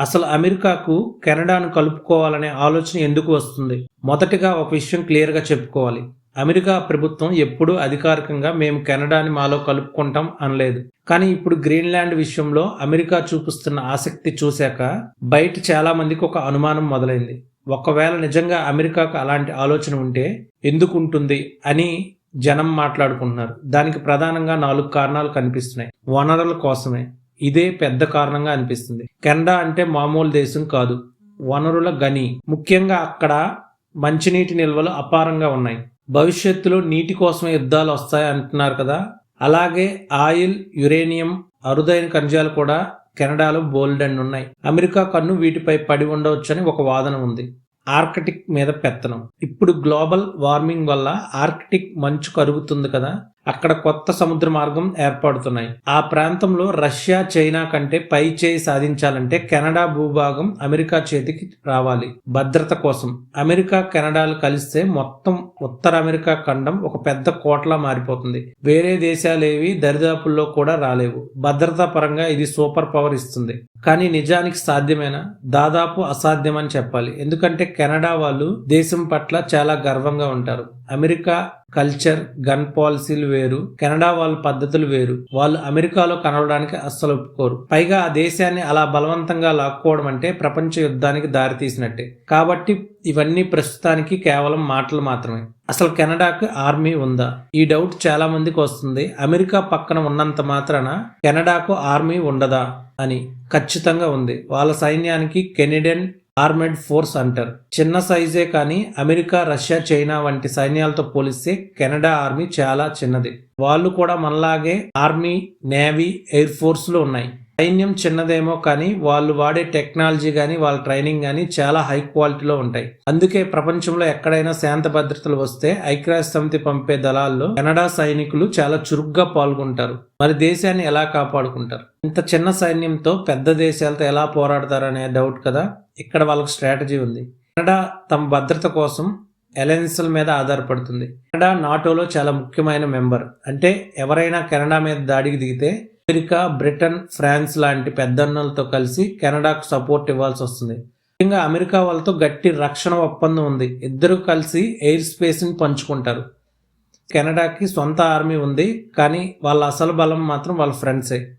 అసలు అమెరికాకు కెనడాను కలుపుకోవాలనే ఆలోచన ఎందుకు వస్తుంది? మొదటిగా ఒక విషయం క్లియర్గా చెప్పుకోవాలి. అమెరికా ప్రభుత్వం ఎప్పుడూ అధికారికంగా మేము కెనడాని మాలో కలుపుకుంటాం అనలేదు. కానీ ఇప్పుడు గ్రీన్లాండ్ విషయంలో అమెరికా చూపిస్తున్న ఆసక్తి చూశాక బయట చాలా మందికి ఒక అనుమానం మొదలైంది. ఒకవేళ నిజంగా అమెరికాకు అలాంటి ఆలోచన ఉంటే ఎందుకు ఉంటుంది అని జనం మాట్లాడుకుంటున్నారు. దానికి ప్రధానంగా నాలుగు కారణాలు కనిపిస్తున్నాయి. వనరుల కోసమే. ఇదే పెద్ద కారణంగా అనిపిస్తుంది. కెనడా అంటే మామూలు దేశం కాదు. వనరుల గని. ముఖ్యంగా అక్కడ మంచినీటి నిల్వలు అపారంగా ఉన్నాయి. భవిష్యత్తులో నీటి కోసం యుద్ధాలు వస్తాయి అంటున్నారు కదా. అలాగే ఆయిల్ యురేనియం అరుదైన ఖనిజాలు కూడా కెనడాలో బోల్డ్ అండ్ ఉన్నాయి. అమెరికా కన్ను వీటిపై పడి ఉండవచ్చని ఒక వాదన ఉంది. ఆర్కిటిక్ మీద పెత్తనం. ఇప్పుడు గ్లోబల్ వార్మింగ్ వల్ల ఆర్కిటిక్ మంచు కరుగుతుంది కదా. అక్కడ కొత్త సముద్ర మార్గం ఏర్పడుతున్నాయి. ఆ ప్రాంతంలో రష్యా చైనా కంటే పై చేయి సాధించాలంటే కెనడా భూభాగం అమెరికా చేతికి రావాలి. భద్రత కోసం. అమెరికా కెనడాలు కలిస్తే మొత్తం ఉత్తర అమెరికా ఖండం ఒక పెద్ద కోటలా మారిపోతుంది. వేరే దేశాలేవి దరిదాపుల్లో కూడా రాలేవు. భద్రతా పరంగా ఇది సూపర్ పవర్ ఇస్తుంది. కానీ నిజానికి సాధ్యమేనా? దాదాపు అసాధ్యమని చెప్పాలి. ఎందుకంటే కెనడా వాళ్ళు దేశం పట్ల చాలా గర్వంగా ఉంటారు. అమెరికా కల్చర్ గన్ పాలసీలు వేరు కెనడా వాళ్ళ పద్ధతులు వేరు. వాళ్ళు అమెరికాలో కనవడానికి అస్సలు ఒప్పుకోరు. పైగా ఆ దేశాన్ని అలా బలవంతంగా లాక్కోవడం అంటే ప్రపంచ యుద్ధానికి దారితీసినట్టే కాబట్టి ఇవన్నీ ప్రస్తుతానికి కేవలం మాటలు మాత్రమే. అసలు కెనడాకు ఆర్మీ ఉందా? ఈ డౌట్ చాలా మందికి వస్తుంది. అమెరికా పక్కన ఉన్నంత మాత్రాన కెనడాకు ఆర్మీ ఉండదా? అని ఖచ్చితంగా ఉంది. వాళ్ళ సైన్యానికి కెనడియన్ ఆర్మెడ్ ఫోర్స్ అంటారు. చిన్న సైజే కానీ అమెరికా రష్యా చైనా వంటి సైన్యాలతో పోలిస్తే కెనడా ఆర్మీ చాలా చిన్నది. వాళ్ళు కూడా మనలాగే ఆర్మీ నేవీ ఎయిర్ ఫోర్స్లు ఉన్నాయి. సైన్యం చిన్నదేమో కానీ వాళ్ళు వాడే టెక్నాలజీ కానీ వాళ్ళ ట్రైనింగ్ కానీ చాలా హై క్వాలిటీలో ఉంటాయి. అందుకే ప్రపంచంలో ఎక్కడైనా శాంత భద్రతలు వస్తే ఐక్యరాజ్య సమితి పంపే దళాల్లో కెనడా సైనికులు చాలా చురుగ్గా పాల్గొంటారు. మరి దేశాన్ని ఎలా కాపాడుకుంటారు? ఇంత చిన్న సైన్యంతో పెద్ద దేశాలతో ఎలా పోరాడతారు అనే డౌట్ కదా? ఇక్కడ వాళ్ళకి స్ట్రాటజీ ఉంది. కెనడా తమ భద్రత కోసం అలయన్స్ల మీద ఆధారపడుతుంది. కెనడా నాటోలో చాలా ముఖ్యమైన మెంబర్. అంటే ఎవరైనా కెనడా మీద దాడికి దిగితే అమెరికా బ్రిటన్ ఫ్రాన్స్ లాంటి పెద్దన్నలతో కలిసి కెనడాకు సపోర్ట్ ఇవ్వాల్సి వస్తుంది. ముఖ్యంగా అమెరికా వాళ్ళతో గట్టి రక్షణ ఒప్పందం ఉంది. ఇద్దరు కలిసి ఎయిర్ స్పేస్ని పంచుకుంటారు. కెనడాకి సొంత ఆర్మీ ఉంది కానీ వాళ్ళ అసలు బలం మాత్రం వాళ్ళ ఫ్రెండ్సే.